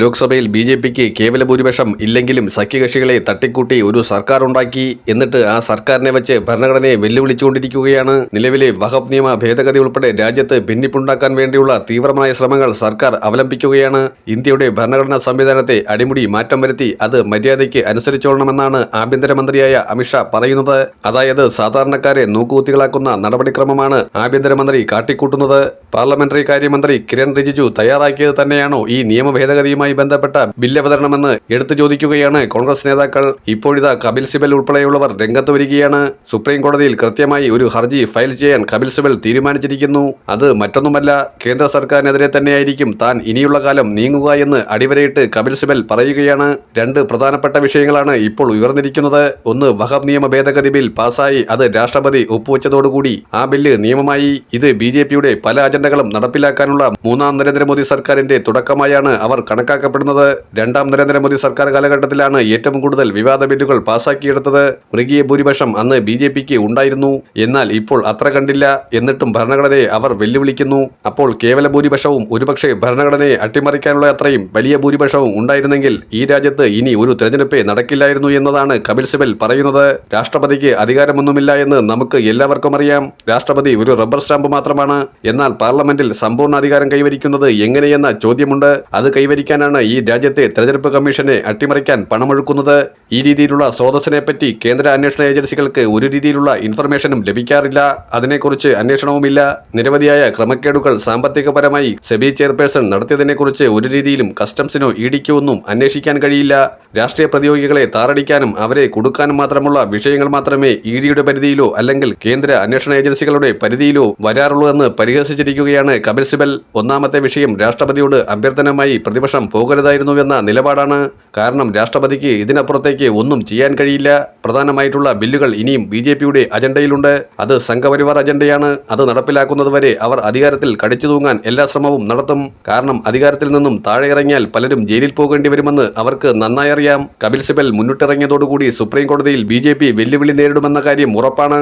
ലോക്സഭയിൽ B J പിക്ക് കേവല ഭൂരിപക്ഷം ഇല്ലെങ്കിലും സഖ്യകക്ഷികളെ തട്ടിക്കൂട്ടി ഒരു സർക്കാർ ഉണ്ടാക്കി എന്നിട്ട് ആ സർക്കാരിനെ വെച്ച് ഭരണഘടനയെ വെല്ലുവിളിച്ചുകൊണ്ടിരിക്കുകയാണ്. നിലവിലെ വഹബ് നിയമ ഭേദഗതി ഉൾപ്പെടെ രാജ്യത്ത് ഭിന്നിപ്പുണ്ടാക്കാൻ വേണ്ടിയുള്ള തീവ്രമായ ശ്രമങ്ങൾ സർക്കാർ അവലംബിക്കുകയാണ്. ഇന്ത്യയുടെ ഭരണഘടനാ സംവിധാനത്തെ അടിമുടി മാറ്റം വരുത്തി അത് മര്യാദയ്ക്ക് അനുസരിച്ചോളണമെന്നാണ് ആഭ്യന്തരമന്ത്രിയായ അമിത്ഷാ പറയുന്നത്. അതായത് സാധാരണക്കാരെ നോക്കുകുത്തികളാക്കുന്ന നടപടിക്രമമാണ് ആഭ്യന്തരമന്ത്രി കാട്ടിക്കൂട്ടുന്നത്. പാർലമെന്ററി കാര്യമന്ത്രി കിരൺ റിജിജു തയ്യാറാക്കിയത് തന്നെയാണോ ഈ നിയമ ഭേദഗതിയുമായി ബന്ധപ്പെട്ട ബില്ല് അവതരണമെന്ന് എടുത്തു ചോദിക്കുകയാണ് കോൺഗ്രസ് നേതാക്കൾ. ഇപ്പോഴിതാ കപിൽ സിബൽ ഉൾപ്പെടെയുള്ളവർ രംഗത്ത് വരികയാണ്. സുപ്രീം കോടതിയിൽ കൃത്യമായി ഒരു ഹർജി ഫയൽ ചെയ്യാൻ കപിൽ സിബൽ തീരുമാനിച്ചിരിക്കുന്നു. അത് മറ്റൊന്നുമല്ല കേന്ദ്ര സർക്കാരിനെതിരെ തന്നെയായിരിക്കും താൻ ഇനിയുള്ള കാലം നീങ്ങുക എന്ന് അടിവരയിട്ട് കപിൽ സിബൽ പറയുകയാണ്. രണ്ട് പ്രധാനപ്പെട്ട വിഷയങ്ങളാണ് ഇപ്പോൾ ഉയർന്നിരിക്കുന്നത്. ഒന്ന് വഹബ് നിയമ ഭേദഗതി ബിൽ പാസായി അത് രാഷ്ട്രപതി ഒപ്പുവെച്ചതോടുകൂടി ആ ബില്ല് നിയമമായി. ഇത് ബി പല അജണ്ടകളും നടപ്പിലാക്കാനുള്ള മൂന്നാം നരേന്ദ്രമോദി സർക്കാരിന്റെ തുടക്കമായാണ് അവർ കണക്കാക്കപ്പെടുന്നത് രണ്ടാം നരേന്ദ്രമോദി സർക്കാർ കാലഘട്ടത്തിലാണ് ഏറ്റവും കൂടുതൽ വിവാദ ബില്ലുകൾ പാസാക്കിയെടുത്തത്. മൃഗീയ ഭൂരിപക്ഷം അന്ന് ബി ജെ പിക്ക് ഉണ്ടായിരുന്നു. എന്നാൽ ഇപ്പോൾ അത്ര കണ്ടില്ല എന്നിട്ടും ഭരണഘടനയെ അവർ വെല്ലുവിളിക്കുന്നു. അപ്പോൾ കേവല ഭൂരിപക്ഷവും ഒരുപക്ഷെ ഭരണഘടനയെ അട്ടിമറിക്കാനുള്ള അത്രയും വലിയ ഭൂരിപക്ഷവും ഉണ്ടായിരുന്നെങ്കിൽ ഈ രാജ്യത്ത് ഇനി ഒരു തെരഞ്ഞെടുപ്പേ നടക്കില്ലായിരുന്നു എന്നതാണ് കപിൽ സിബൽ പറയുന്നത്. രാഷ്ട്രപതിക്ക് അധികാരമൊന്നുമില്ല എന്ന് നമുക്ക് എല്ലാവർക്കും അറിയാം. രാഷ്ട്രപതി ഒരു റബ്ബർ സ്റ്റാമ്പ് മാത്രമാണ്. എന്നാൽ പാർലമെന്റിൽ സമ്പൂർണ അധികാരം കൈവരിക്കുന്നത് എങ്ങനെയെന്ന ചോദ്യമുണ്ട്. അത് കൈവരിക്കാനാണ് ഈ രാജ്യത്തെ തെരഞ്ഞെടുപ്പ് കമ്മീഷനെ അട്ടിമറിക്കാൻ പണമൊഴുക്കുന്നത്. ഈ രീതിയിലുള്ള സ്രോതസ്സിനെ പറ്റി കേന്ദ്ര അന്വേഷണ ഏജൻസികൾക്ക് ഒരു രീതിയിലുള്ള ഇൻഫർമേഷനും ലഭിക്കാറില്ല. അതിനെക്കുറിച്ച് അന്വേഷണവുമില്ല. നിരവധിയായ ക്രമക്കേടുകൾ സാമ്പത്തികപരമായി സെബി ചെയർപേഴ്സൺ നടത്തിയതിനെക്കുറിച്ച് ഒരു രീതിയിലും കസ്റ്റംസിനോ ഇഡിക്കോ ഒന്നും അന്വേഷിക്കാൻ കഴിയില്ല. രാഷ്ട്രീയ പ്രതിയോഗികളെ താറടിക്കാനും അവരെ കൊടുക്കാനും മാത്രമുള്ള വിഷയങ്ങൾ മാത്രമേ ഇ ഡിയുടെ പരിധിയിലോ അല്ലെങ്കിൽ കേന്ദ്ര അന്വേഷണ ഏജൻസികളുടെ പരിധിയിലോ വരാറുള്ളൂ എന്ന് പരിഹസിച്ചിരിക്കുകയാണ് കപിൽ സിബൽ. ഒന്നാമത്തെ വിഷയം രാഷ്ട്രപതിയോട് അഭ്യർത്ഥനമായി പ്രതിപക്ഷം പോകരുതായിരുന്നുവെന്ന നിലപാടാണ് കാരണം രാഷ്ട്രപതിക്ക് ഇതിനപ്പുറത്തേക്ക് ഒന്നും ചെയ്യാൻ കഴിയില്ല. പ്രധാനമായിട്ടുള്ള ബില്ലുകൾ ഇനിയും ബി ജെ പിയുടെ അജണ്ടയിലുണ്ട്. അത് സംഘപരിവാർ അജണ്ടയാണ്. അത് നടപ്പിലാക്കുന്നതുവരെ അവർ അധികാരത്തിൽ കടിച്ചു തൂങ്ങാൻ എല്ലാ ശ്രമവും നടത്തും. കാരണം അധികാരത്തിൽ നിന്നും താഴെ ഇറങ്ങിയാൽ പലരും ജയിലിൽ പോകേണ്ടി വരുമെന്ന് അവർക്ക് നന്നായി അറിയാം. കപിൽ സിബൽ മുന്നിട്ടിറങ്ങിയതോടുകൂടി സുപ്രീം കോടതിയിൽ ബി വെല്ലുവിളി നേരിടുമെന്ന കാര്യം ഉറപ്പാണ്.